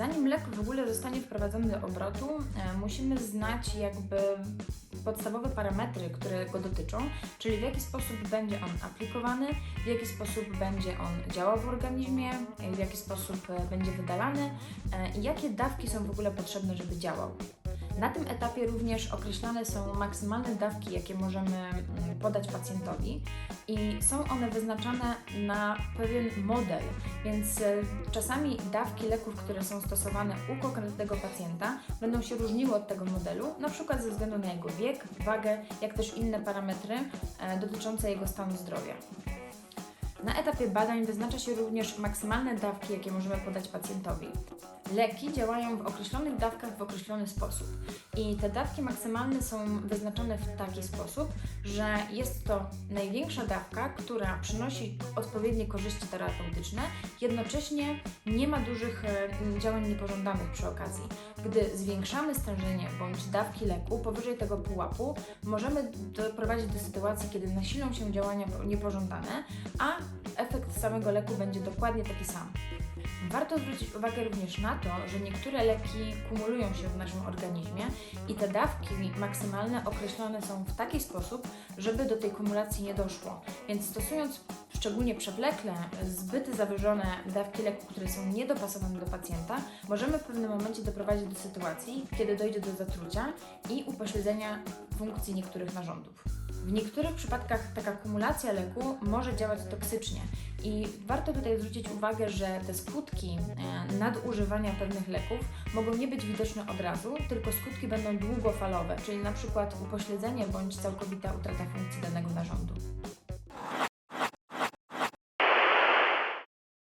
Zanim lek w ogóle zostanie wprowadzony do obrotu, e, musimy znać jakby podstawowe parametry, które go dotyczą, czyli w jaki sposób będzie on aplikowany, w jaki sposób będzie on działał w organizmie, w jaki sposób e, będzie wydalany e, i jakie dawki są w ogóle potrzebne, żeby działał. Na tym etapie również określane są maksymalne dawki, jakie możemy mm, podać pacjentowi i są one wyznaczane na pewien model, więc e, czasami dawki leków, które są stosowane u konkretnego pacjenta będą się różniły od tego modelu, na przykład ze względu na jego wiek, wagę, jak też inne parametry e, dotyczące jego stanu zdrowia. Na etapie badań wyznacza się również maksymalne dawki, jakie możemy podać pacjentowi. Leki działają w określonych dawkach w określony sposób i te dawki maksymalne są wyznaczone w taki sposób, że jest to największa dawka, która przynosi odpowiednie korzyści terapeutyczne, jednocześnie nie ma dużych e, działań niepożądanych przy okazji. Gdy zwiększamy stężenie bądź dawki leku powyżej tego pułapu, możemy doprowadzić do sytuacji, kiedy nasilą się działania niepożądane, a efekt samego leku będzie dokładnie taki sam. Warto zwrócić uwagę również na to, że niektóre leki kumulują się w naszym organizmie i te dawki maksymalne określone są w taki sposób, żeby do tej kumulacji nie doszło. Więc stosując szczególnie przewlekle zbyt zawyżone dawki leku, które są niedopasowane do pacjenta, możemy w pewnym momencie doprowadzić do sytuacji, kiedy dojdzie do zatrucia i upośledzenia funkcji niektórych narządów. W niektórych przypadkach taka kumulacja leku może działać toksycznie i warto tutaj zwrócić uwagę, że te skutki e, nadużywania pewnych leków mogą nie być widoczne od razu, tylko skutki będą długofalowe, czyli na przykład upośledzenie bądź całkowita utrata funkcji danego narządu.